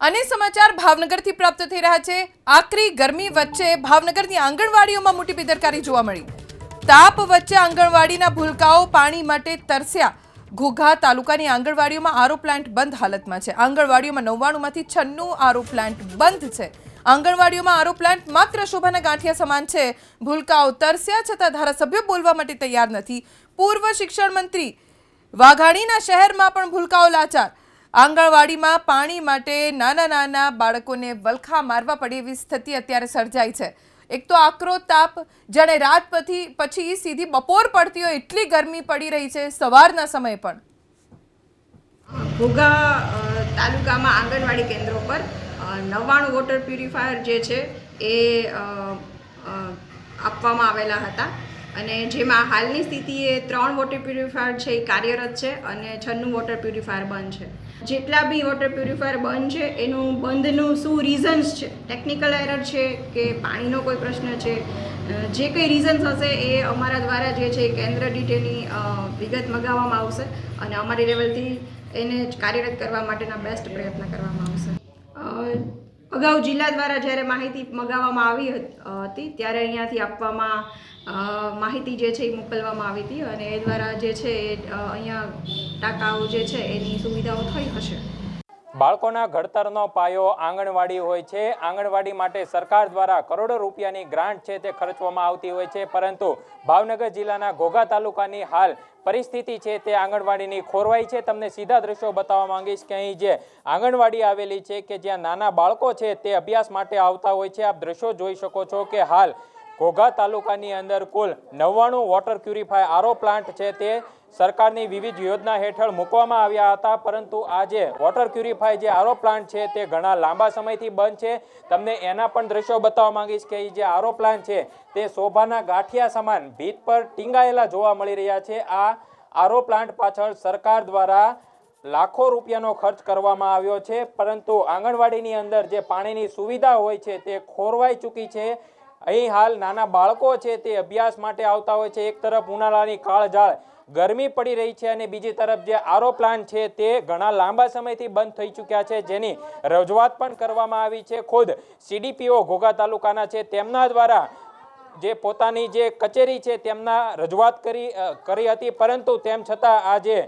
અને સમાચાર ભાવનગરથી પ્રાપ્ત થઈ રહ્યા છે. આકરી ગરમી વચ્ચે ભાવનગરની આંગણવાડીઓમાં મોટી બેદરકારી જોવા મળી. તાપ વચ્ચે આંગણવાડીના ભૂલકાઓ પાણી માટે તરસ્યા. ઘોઘા તાલુકાની આંગણવાડીઓમાં આરો પ્લાન્ટ બંધ હાલતમાં છે. આંગણવાડીઓમાં નવ્વાણુંમાંથી છન્નું આરો પ્લાન્ટ બંધ છે. આંગણવાડીઓમાં આરો પ્લાન્ટ માત્ર શોભાના ગાંઠિયા સમાન છે. ભૂલકાઓ તરસ્યા છતાં ધારાસભ્યો બોલવા માટે તૈયાર નથી. પૂર્વ શિક્ષણ મંત્રી વાઘાણીના શહેરમાં પણ ભૂલકાઓ લાચાર. આંગણવાડીમાં પાણી માટે નાના નાના બાળકોને વલખા મારવા પડે એવી સ્થિતિ અત્યારે સર્જાઈ છે. એક તો આકરો તાપ, જાણે રાત પછી પછી સીધી બપોર પડતી હોય એટલી ગરમી પડી રહી છે સવારના સમયે પણ. ઘોઘા તાલુકામાં આંગણવાડી કેન્દ્રો પર નવ્વાણું વોટર પ્યુરિફાયર જે છે એ આપવામાં આવેલા હતા. અને જેમાં હાલની સ્થિતિએ ત્રણ વોટર પ્યુરિફાયર છે એ કાર્યરત છે અને છન્નું વોટર પ્યુરિફાયર બંધ છે. જેટલા બી વોટર પ્યુરિફાયર બંધ છે, એનું બંધનું શું રીઝન્સ છે? ટેકનિકલ એરર છે કે પાણીનો કોઈ પ્રશ્ન છે? જે કંઈ રીઝન્સ હશે એ અમારા દ્વારા જે છે કેન્દ્ર ડીટેની વિગત મગાવવામાં આવશે અને અમારી લેવલથી એને કાર્યરત કરવા માટેના બેસ્ટ પ્રયત્ન કરવામાં આવશે. અગાઉ જિલ્લા દ્વારા જ્યારે માહિતી મગાવવામાં આવી હતી ત્યારે અહીંયાથી આપવામાં માહિતી જે છે એ મોકલવામાં આવી હતી અને એ દ્વારા જે છે એ અહીંયા ટાંકાઓ જે છે એની સુવિધાઓ થઈ હશે. બાળકોના ઘડતરનો પાયો આંગણવાડી હોય છે. આંગણવાડી માટે સરકાર દ્વારા કરોડો રૂપિયાની ગ્રાન્ટ છે તે ખર્ચવામાં આવતી હોય છે. પરંતુ ભાવનગર જિલ્લાના ઘોઘા તાલુકાની હાલ પરિસ્થિતિ છે તે આંગણવાડીની ખોરવાઈ છે. તમને સીધા દ્રશ્યો બતાવવા માંગીશ કે અહીં જે આંગણવાડી આવેલી છે કે જ્યાં નાના બાળકો છે તે અભ્યાસ માટે આવતા હોય છે. આપ દ્રશ્યો જોઈ શકો છો કે હાલ ઘોઘા તાલુકાની અંદર કુલ નવ્વાણું વોટર ક્યુરિફાય આરો પ્લાન્ટ છે તે સરકારની વિવિધ યોજના હેઠળ મૂકવામાં આવ્યા હતા, પરંતુ આજે વોટર ક્યુરિફાય જે આરો પ્લાન્ટ છે તે ઘણા લાંબા સમયથી બંધ છે. તમને એના પણ દ્રશ્યો બતાવવા માંગીશ કે એ જે આરો પ્લાન્ટ છે તે શોભાના ગાંઠિયા સમાન ભીત પર ટીંગાયેલા જોવા મળી રહ્યા છે. આ આરો પ્લાન્ટ પાછળ સરકાર દ્વારા લાખો રૂપિયાનો ખર્ચ કરવામાં આવ્યો છે, પરંતુ આંગણવાડીની અંદર જે પાણીની સુવિધા હોય છે તે ખોરવાઈ ચૂકી છે. અહીં હાલ નાના બાળકો છે તે અભ્યાસ માટે આવતા હોય છે. એક તરફ ઉનાળાની કાળઝાળ ગરમી પડી રહી છે અને બીજી તરફ જે આરો પ્લાન્ટ છે તે ઘણા લાંબા સમયથી બંધ થઈ ચૂક્યા છે. જેની રજૂઆત પણ કરવામાં આવી છે. ખુદ સીડીપીઓ ઘોઘા તાલુકાના છે. તેમના દ્વારા જે પોતાની જે કચેરી છે તેમના રજૂઆત કરી કરી હતી. પરંતુ તેમ છતાં આજે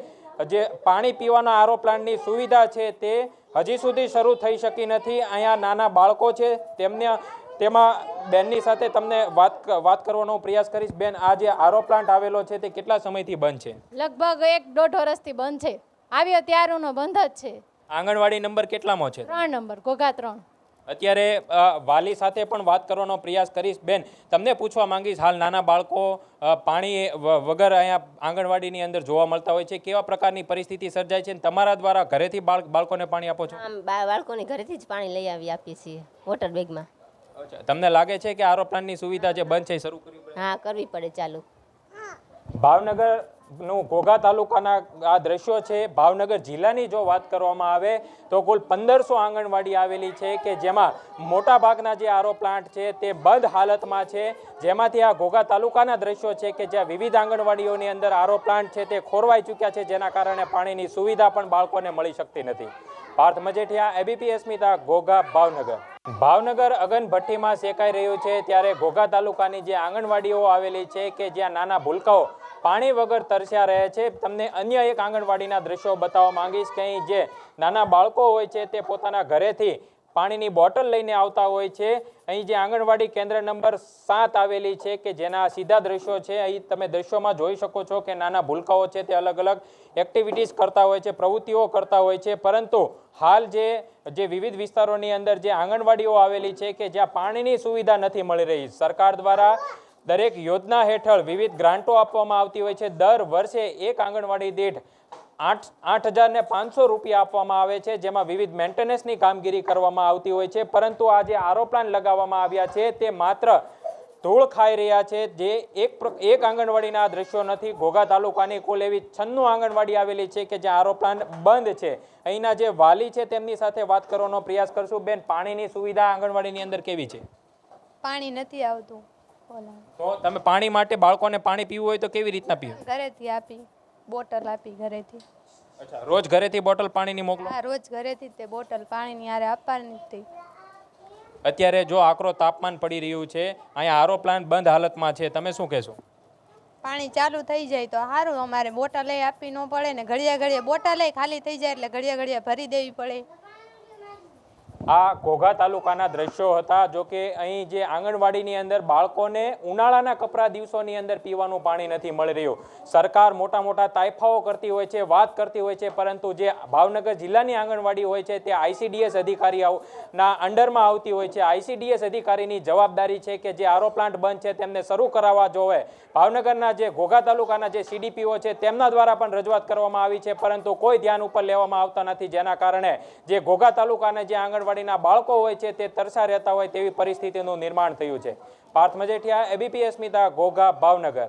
જે પાણી પીવાના આરો પ્લાન્ટની સુવિધા છે તે હજી સુધી શરૂ થઈ શકી નથી. અહીંયા નાના બાળકો છે. તેમને તેમાં બેનની સાથે તમને વાત વાત કરવાનો પ્રયાસ કરીશ. બેન આ જે આરો પ્લાન્ટ આવેલો છે તે કેટલા સમયથી બંધ છે? લગભગ એક દોઢ વર્ષથી બંધ છે. આવ્યો ત્યારનો બંધ જ છે. આંગણવાડી નંબર કેટલામો છે? ત્રણ નંબર ઘોઘા ત્રણ. અત્યારે વાલી સાથે પણ વાત કરવાનો પ્રયાસ કરીશ. બેન તમને પૂછવા માંગીશ હાલ નાના બાળકો પાણી વગર અહીંયા આંગણવાડીની અંદર જોવા મળતા હોય છે. કેવા પ્રકારની પરિસ્થિતિ સર્જાય છે તમારા દ્વારા ઘરેથી બાળકોને પાણી આપો છો? બાળકોને ઘરેથી જ પાણી લઈ આવી આપીએ છીએ વોટર બેગમાં. તમને લાગે છે કે આરો પ્લાન્ટની સુવિધા જે બંધ છે એ શરૂ કરવી પડે? હા કરવી પડે ચાલુ. ભાવનગરનું ઘોઘા તાલુકાના આ દ્રશ્યો છે ભાવનગર જિલ્લાની જો વાત કરવામાં આવે તો કુલ પંદરસો આંગણવાડી આવેલી છે કે જેમાં મોટા ભાગના જે આરો પ્લાન્ટ છે તે બંધ હાલતમાં છે. જેમાંથી આ ઘોઘા તાલુકાના દ્રશ્યો છે કે જ્યાં વિવિધ આંગણવાડીઓની અંદર આરો પ્લાન્ટ છે તે ખોરવાઈ ચૂક્યા છે જેના કારણે પાણીની સુવિધા પણ બાળકોને મળી શકતી નથી. પાર્થ મજેઠિયા એબીપી અસ્મિતા ઘોઘા ભાવનગર. ભાવનગર અગન ભઠ્ઠીમાં શેકાઈ રહ્યું છે ત્યારે ઘોઘા તાલુકાની જે આંગણવાડીઓ આવેલી છે કે જ્યાં નાના ભૂલકાઓ પાણી વગર તરસ્યા રહે છે, તમને અન્ય એક આંગણવાડીના દ્રશ્યો બતાવવા માંગીશ. કે જે નાના બાળકો હોય છે તે પોતાના ઘરેથી પાણીની બોટલ લઈને આવતા હોય છે. અહીં જે આંગણવાડી કેન્દ્ર નંબર સાત આવેલી છે કે જેના સીધા દ્રશ્યો છે, અહીં તમે દ્રશ્યોમાં જોઈ શકો છો કે નાના ભૂલકાઓ છે તે અલગ અલગ એક્ટિવિટીઝ કરતા હોય છે, પ્રવૃત્તિઓ કરતા હોય છે. પરંતુ હાલ જે જે વિવિધ વિસ્તારોની અંદર જે આંગણવાડીઓ આવેલી છે કે જ્યાં પાણીની સુવિધા નથી મળી રહી. સરકાર દ્વારા દરેક યોજના હેઠળ વિવિધ ગ્રાન્ટો આપવામાં આવતી હોય છે. દર વર્ષે એક આંગણવાડી દીઠ આઠ આઠ હજાર ને પાંચસો રૂપિયા આપવામાં આવે છે જેમાં વિવિધ મેન્ટેનન્સની કામગીરી કરવામાં આવતી હોય છે પરંતુ આ જે આરો પ્લાન લગાવવામાં આવ્યા છે તે માત્ર ધૂળ ખાઈ રહ્યા છે જે એક એક આંગણવાડીના દ્રશ્યો નથી. ઘોઘા તાલુકાની કુલ એવી છન્નું આંગણવાડી આવેલી છે કે જ્યાં આરો પ્લાન્ટ બંધ છે. અહીંના જે વાલી છે તેમની સાથે વાત કરવાનો પ્રયાસ કરશું. બેન પાણીની સુવિધા આંગણવાડીની અંદર કેવી છે? પાણી નથી આવતું. તો તમે પાણી માટે બાળકોને પાણી પીવું હોય તો કેવી રીતના પીવો ઘરેથી આપી. બોટલ આપી ઘરેથી. અચ્છા રોજ ઘરેથી બોટલ પાણીની મોકલો? હા રોજ ઘરેથી જ તે બોટલ પાણીની હારે આપવાની જ તે અત્યારે જો આકરો તાપમાન પડી રહ્યું છે અહીંયા આરો પ્લાન્ટ બંધ હાલતમાં છે તમે શું કહેશો? પાણી ચાલુ થઈ જાય તો સારું અમારે બોટલ આપવી ન પડે ને ઘડિયા ઘડિયા બોટલ ખાલી થઈ જાય એટલે ઘડિયા ઘડિયા ભરી દેવી પડે. આ ઘોઘા તાલુકાના દ્રશ્યો હતા, જો કે અહીં જે આંગણવાડીની અંદર બાળકોને ઉનાળાના કપરા દિવસોની અંદર પીવાનું પાણી નથી મળી રહ્યું. સરકાર મોટા મોટા તાયફાઓ કરતી હોય છે, વાત કરતી હોય છે, પરંતુ જે ભાવનગર જિલ્લાની આંગણવાડી હોય છે, તે આઈસીડીએસ અધિકારી ના અંડરમાં આવતી હોય છે. આઈસીડીએસ અધિકારીની જવાબદારી છે કે જે આરો પ્લાન્ટ બંધ છે, તેમને શરૂ કરાવવા જોવે. ભાવનગરના જે ઘોઘા તાલુકાના જે સીડીપીઓ છે, તેમના દ્વારા પણ રજૂઆત કરવામાં આવી છે, પરંતુ કોઈ ધ્યાન ઉપર લેવામાં આવતા નથી. જેના કારણે જે ઘોઘા તાલુકાના જે આંગણવાડીના બાળકો હોય છે તે તરસા રહેતા હોય તેવી પરિસ્થિતિનું નિર્માણ થયું છે. પાર્થ મજેઠિયા એબીપી અસ્મિતા ઘોઘા, ભાવનગર.